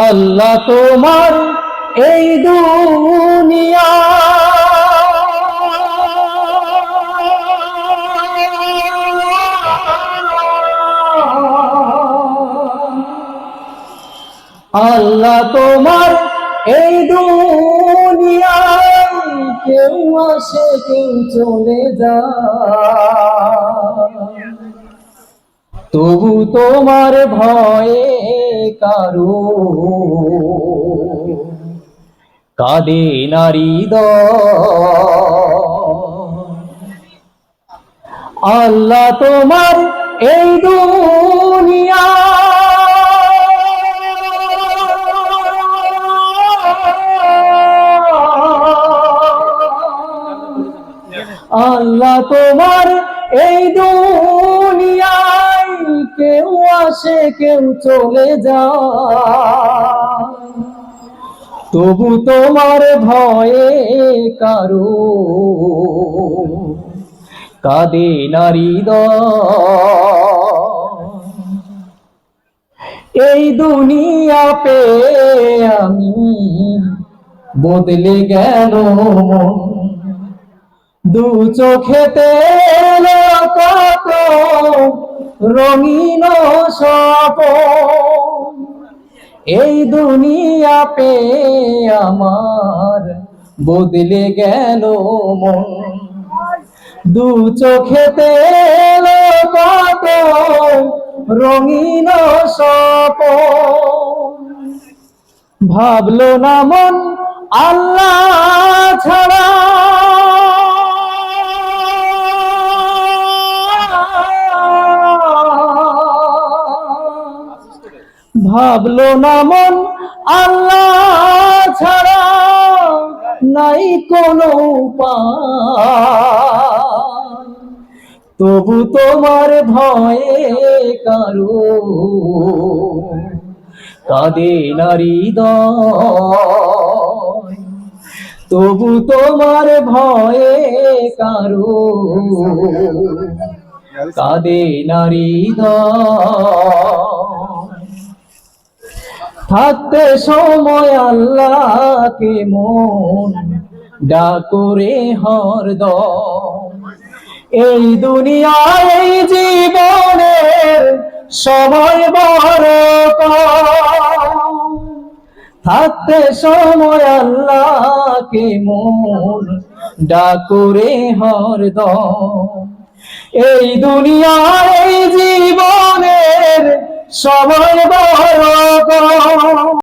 আল্লাহ তোমার এই দুনিয়া। আল্লাহ তোমার এই দুনিয়া কেউ আসে কেউ চলে যায়। তবু তোমার ভয়ে কারও কাঁদে নারী আল্লাহ তোমার এই দুনিয়া আল্লাহ তোমার এই দুনিয়ায় কেউ আসে কেউ চলে যায়। তবু তোমার ভয়ে কারও কাঁদে নারী এই দুনিয়া পে আমি বদলে গেল দু চোখেতে কত রঙিন সপ। এই দুনিয়া পে আমার বদলে গেল মন। দু চোখেতে কত রঙিন সপ। ভাবলো না মন আল্লাহ ছাড়া। ভাবলো না মন আল্লাহ ছাড়া নাই কোনো তবু তোমার ভয়ে কারও কাঁদে নারী তবু তোমার ভয়ে কারও কাঁদে নারী থাকতে সময় আল্লাহকে মন ডাকরে হরদম এই দুনিয়ায় এই জীবনের সময় বড়। থাকতে সময় আল্লাহকে মন ডাকরে হরদম এই দুনিয়ায় এই জীবনের সময়।